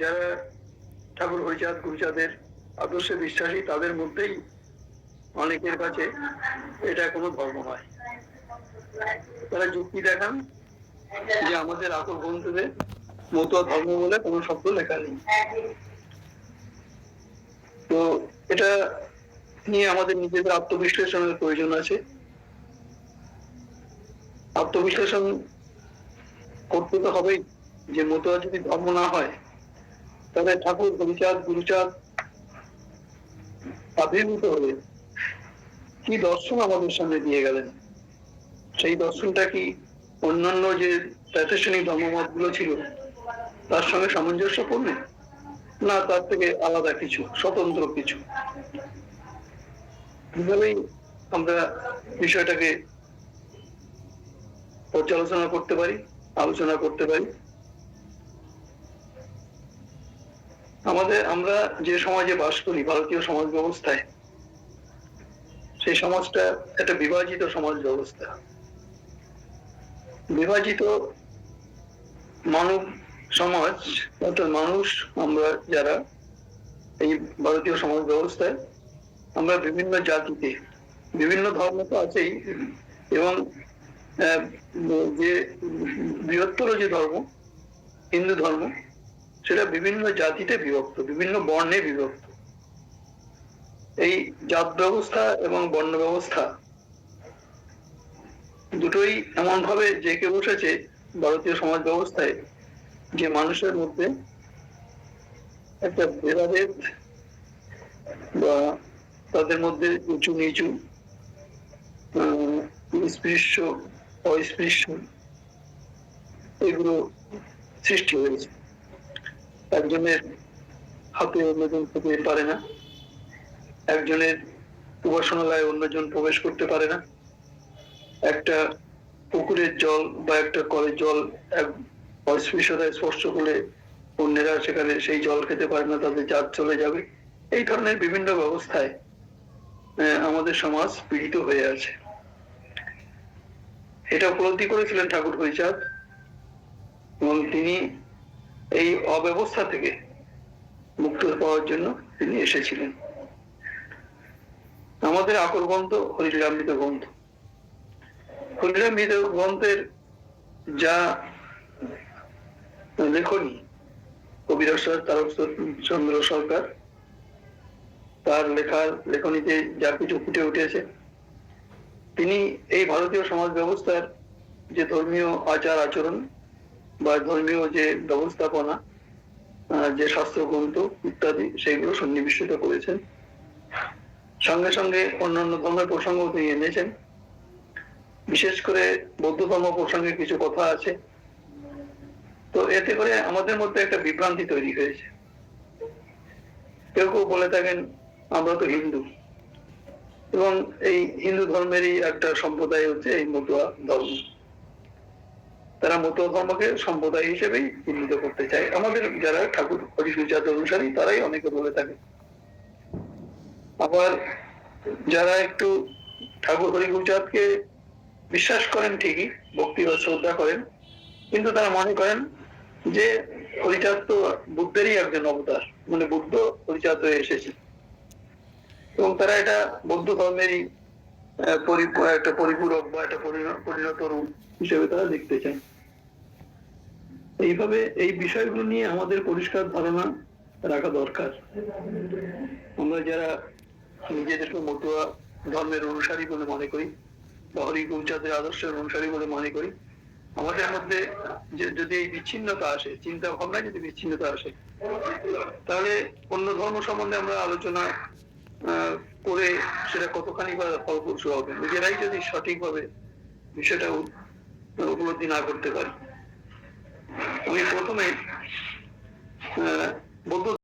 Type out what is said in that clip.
যারা ঠাকুর হরিচাঁদ, গুরুচাঁদের আদর্শে বিশ্বাসী, তাদের মধ্যেই অনেকের কাছে এটা কোনো ধর্ম নয়। তারা যুক্তি দেখান যে আমাদের আকর গ্রন্থদের মতো ধর্ম বলে কোনো শব্দ লেখা নেই। তো এটা নিয়ে আমাদের নিজেদের আত্মবিশ্লেষণের প্রয়োজন আছে। আত্মবিশ্লেষণ করতে তো হবেই, যে মতোয়া যদি ধর্ম না হয় তাহলে ঠাকুর হরিচাঁদ গুরুচাঁদ আবির্ভূত হয়ে কি দর্শন আমাদের সামনে দিয়ে গেলেন? সেই দর্শনটা কি অন্যান্য যে প্রাতিষ্ঠানিক ধর্মমতগুলো ছিল, তার সঙ্গে সামঞ্জস্য সামঞ্জস্যপূর্ণ? না, তার থেকে আলাদা কিছু, স্বতন্ত্র কিছু? এভাবেই আমরা বিষয়টাকে পর্যালোচনা করতে পারি, আলোচনা করতে পারি? আমাদের, আমরা যে সমাজে বাস করি, ভারতীয় সমাজ ব্যবস্থায়, সেই সমাজটা একটা বিভাজিত সমাজ ব্যবস্থা। বিভাজিত মানব সমাজ অর্থাৎ মানুষ, আমরা যারা এই ভারতীয় সমাজ ব্যবস্থায়, আমরা বিভিন্ন জাতিতে, বিভিন্ন ধর্ম তো আছেই, এবং যে বৃহত্তর যে ধর্ম, হিন্দু ধর্ম সেটা বিভিন্ন জাতিতে বিভক্ত, বিভিন্ন বর্ণে বিভক্ত। এই জাত ব্যবস্থা এবং বর্ণ ব্যবস্থা দুটোই এমন ভাবে জেঁকে বসেছে ভারতীয় সমাজ ব্যবস্থায় যে মানুষের মধ্যে একটা ভেদাভেদ বা তাদের মধ্যে উঁচু নিচু স্পৃশ্য অস্পৃশ্য এগুলো সৃষ্টি হয়েছে। একজনের হাতে অন্যজন খেতে পারে না। একজনের উপাসনালয়ে অন্যজন প্রবেশ করতে পারে না। একটা পুকুরের জল বা একটা কলের জল এক অস্পৃশ্যতায় স্পর্শ করলে অন্যেরা সেখানে সেই জল খেতে পারে না, তাদের জাত চলে যাবে। এই ধরনের বিভিন্ন ব্যবস্থায় আমাদের সমাজ পীড়িত হয়ে আছে। এটা উপলব্ধি করেছিলেন ঠাকুর হরিচাঁদ এবং তিনি এই অব্যবস্থা থেকে মুক্ত পাওয়ার জন্য তিনি এসেছিলেন। আমাদের আকর গ্রন্থ হরিলামৃত গ্রন্থ। হরিলামৃত গ্রন্থের যা লেখনী কবিরসর চন্দ্র সরকার, তার লেখার লেখনীতে যা কিছু ফুটে উঠেছে, তিনি এই ভারতীয় সমাজ ব্যবস্থার যে ধর্মীয় আচার আচরণ বা ধর্মীয় যে ব্যবস্থাপনা যে শাস্ত্র গ্রন্থ ইত্যাদি, সেগুলো সন্নিবেশিত করেছেন। সঙ্গে সঙ্গে অন্যান্য ধর্মের প্রসঙ্গ তিনি এনেছেন। বিশেষ করে বৌদ্ধ ধর্ম প্রসঙ্গে কিছু কথা আছে। তো এতে করে আমাদের মধ্যে একটা বিভ্রান্তি তৈরি হয়েছে। কেউ কেউ বলে থাকেন, আমরা তো হিন্দু। এবং এই হিন্দু ধর্মেরই একটা সম্প্রদায় হচ্ছে এই মতুয়া ধর্ম। তারা মতুয়া ধর্মকে সম্প্রদায় হিসেবেই চিহ্নিত করতে চায়। আমাদের যারা ঠাকুর হরিপূজাত অনুসারী, তারাই অনেকে বলে থাকে। আবার যারা একটু ঠাকুর হরিপূজাতকে বিশ্বাস করেন ঠিকই, ভক্তি ও শ্রদ্ধা করেন, কিন্তু তারা মনে করেন যে হরিচাঁদ তো বুদ্ধেরই একজন অবতার মানে বুদ্ধ হরিচাঁদ হয়ে এসেছে। এবং তারা এটা বৌদ্ধ ধর্মেরই একটা পরিপূরক বা একটা পরিণ- পরিণত রূপ হিসেবে তারা দেখতে চান এইভাবে এই বিষয়গুলো নিয়ে আমাদের পরিষ্কার ধারণা রাখা দরকার। আমরা যারা নিজেদেরকে মতুয়া ধর্মের অনুসারী বলে মনে করি বা হরিগৌচাঁদের আদর্শের অনুসারী বলে মনে করি, আমাদের মধ্যে যদি এই বিচ্ছিন্নতা আসে, চিন্তা ভাবনায় যদি বিচ্ছিন্নতা আসে, তাহলে অন্য ধর্ম সম্বন্ধে আমরা আলোচনা করে সেটা কতখানি বা ফলপ্রসূ হবে? নিজেরাই যদি সঠিকভাবে বিষয়টা উপলব্ধি না করতে পারি। আমি প্রথমে বৌদ্ধ